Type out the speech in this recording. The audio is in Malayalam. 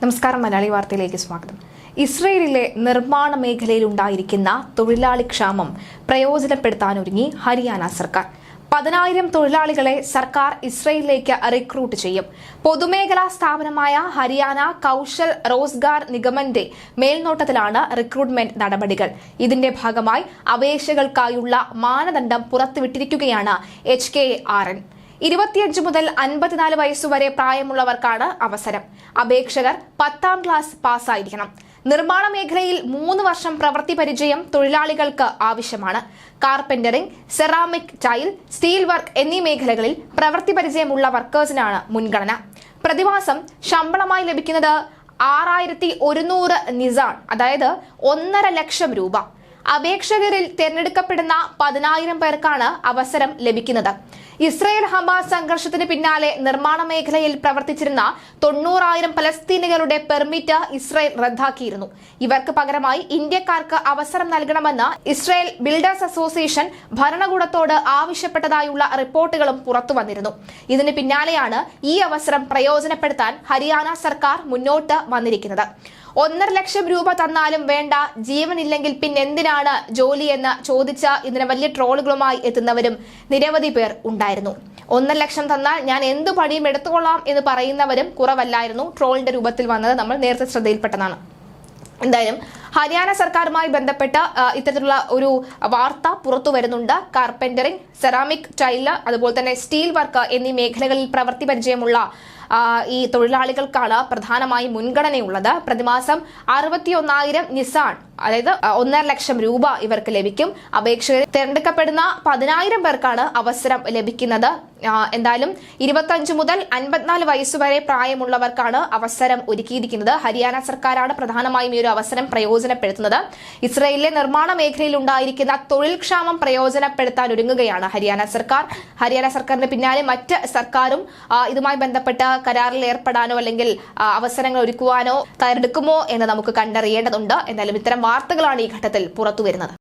നമസ്കാരം മലയാളി വാർത്തയിലേക്ക് സ്വാഗതം. ഇസ്രയേലിലെ നിർമ്മാണ മേഖലയിൽ ഉണ്ടായിരിക്കുന്ന തൊഴിലാളി ക്ഷാമം പ്രയോജനപ്പെടുത്താനൊരുങ്ങി ഹരിയാന സർക്കാർ. പതിനായിരം തൊഴിലാളികളെ സർക്കാർ ഇസ്രയേലിലേക്ക് റിക്രൂട്ട് ചെയ്യും. പൊതുമേഖലാ സ്ഥാപനമായ ഹരിയാന കൌശൽ റോസ്ഗാർ നിഗമന്റെ മേൽനോട്ടത്തിലാണ് റിക്രൂട്ട്മെന്റ് നടപടികൾ. ഇതിന്റെ ഭാഗമായി അപേക്ഷകൾക്കായുള്ള മാനദണ്ഡം പുറത്തുവിട്ടിരിക്കുകയാണ് എച്ച് കെ ആർ എൻ. ഇരുപത്തിയഞ്ച് മുതൽ അൻപത്തിനാല് വയസ്സുവരെ പ്രായമുള്ളവർക്കാണ് അവസരം. അപേക്ഷകർ പത്താം ക്ലാസ് പാസ്സായിരിക്കണം. നിർമ്മാണ മേഖലയിൽ മൂന്ന് വർഷം പ്രവൃത്തി പരിചയം തൊഴിലാളികൾക്ക് ആവശ്യമാണ്. Carpentering ceramic tile steel work എന്നീ മേഖലകളിൽ പ്രവൃത്തി പരിചയമുള്ള വർക്കേഴ്സിനാണ് മുൻഗണന. പ്രതിമാസം ശമ്പളമായി ലഭിക്കുന്നത് ആറായിരത്തി ഒരുന്നൂറ് നിസാൺ അതായത് ഒന്നര ലക്ഷം രൂപ. അപേക്ഷകരിൽ തിരഞ്ഞെടുക്കപ്പെടുന്ന പതിനായിരം പേർക്കാണ് അവസരം ലഭിക്കുന്നത്. ഇസ്രയേൽ ഹമാസ് സംഘർഷത്തിന് പിന്നാലെ നിർമ്മാണ മേഖലയിൽ പ്രവർത്തിച്ചിരുന്ന തൊണ്ണൂറായിരം പലസ്തീനികളുടെ പെർമിറ്റ് ഇസ്രയേൽ റദ്ദാക്കിയിരുന്നു. ഇവർക്ക് പകരമായി ഇന്ത്യക്കാർക്ക് അവസരം നൽകണമെന്ന് ഇസ്രയേൽ ബിൽഡേഴ്സ് അസോസിയേഷൻ ഭരണകൂടത്തോട് ആവശ്യപ്പെട്ടതായുള്ള റിപ്പോർട്ടുകളും പുറത്തുവന്നിരുന്നു ഇതിന് പിന്നാലെയാണ് ഈ അവസരം പ്രയോജനപ്പെടുത്താൻ ഹരിയാന സർക്കാർ മുന്നോട്ട് വന്നിരിക്കുന്നത്. ഒന്നര ലക്ഷം രൂപ തന്നാലും വേണ്ട ജീവനില്ലെങ്കിൽ പിന്നെന്തിനാണ് ജോലി എന്ന് ചോദിച്ച ഇതിന് വലിയ ട്രോളുകളുമായി എത്തുന്നവരും നിരവധി പേർ ഉണ്ടായിരുന്നു. ഒന്നര ലക്ഷം തന്നാൽ ഞാൻ എന്തു പണിയും എടുത്തുകൊള്ളാം എന്ന് പറയുന്നവരും കുറവല്ലായിരുന്നു. ട്രോളിന്റെ രൂപത്തിൽ വന്നത് നമ്മൾ നേരത്തെ ശ്രദ്ധയിൽപ്പെട്ടതാണ്. എന്തായാലും ഹരിയാന സർക്കാരുമായി ബന്ധപ്പെട്ട ഇത്തരത്തിലുള്ള ഒരു വാർത്ത പുറത്തു വരുന്നുണ്ട്. കാർപ്പന്ററിംഗ് സെറാമിക് ടൈൽ അതുപോലെ തന്നെ സ്റ്റീൽ വർക്ക് എന്നീ മേഖലകളിൽ പ്രവൃത്തി പരിചയമുള്ള ഈ തൊഴിലാളികൾക്കാണ് പ്രധാനമായും മുൻഗണനയുള്ളത്. പ്രതിമാസം അറുപത്തി ഒന്നായിരം നിസാൺ അതായത് ഒന്നര ലക്ഷം രൂപ ഇവർക്ക് ലഭിക്കും. അപേക്ഷകർ തിരഞ്ഞെടുക്കപ്പെടുന്ന പതിനായിരം പേർക്കാണ് അവസരം ലഭിക്കുന്നത്. എന്തായാലും ഇരുപത്തഞ്ച് മുതൽ അൻപത്തിനാല് വയസ്സുവരെ പ്രായമുള്ളവർക്കാണ് അവസരം ഒരുക്കിയിരിക്കുന്നത്. ഹരിയാന സർക്കാരാണ് പ്രധാനമായും ഈ ഒരു അവസരം പ്രയോജനപ്പെടുത്തുന്നത്. ഇസ്രയേലിലെ നിർമ്മാണ മേഖലയിൽ ഉണ്ടായിരിക്കുന്ന തൊഴിൽ ക്ഷാമം പ്രയോജനപ്പെടുത്താൻ ഒരുങ്ങുകയാണ് ഹരിയാന സർക്കാർ. ഹരിയാന സർക്കാരിന് പിന്നാലെ മറ്റ് സർക്കാരും ഇതുമായി ബന്ധപ്പെട്ട കരാറിൽ ഏർപ്പെടാനോ അല്ലെങ്കിൽ അവസരങ്ങൾ ഒരുക്കുവാനോ തയ്യാറെടുക്കുമോ എന്ന് നമുക്ക് കണ്ടറിയേണ്ടതുണ്ട്. എന്നാലും ഇത്തരം വാർത്തകളാണ് ഈ ഘട്ടത്തിൽ പുറത്തുവരുന്നത്.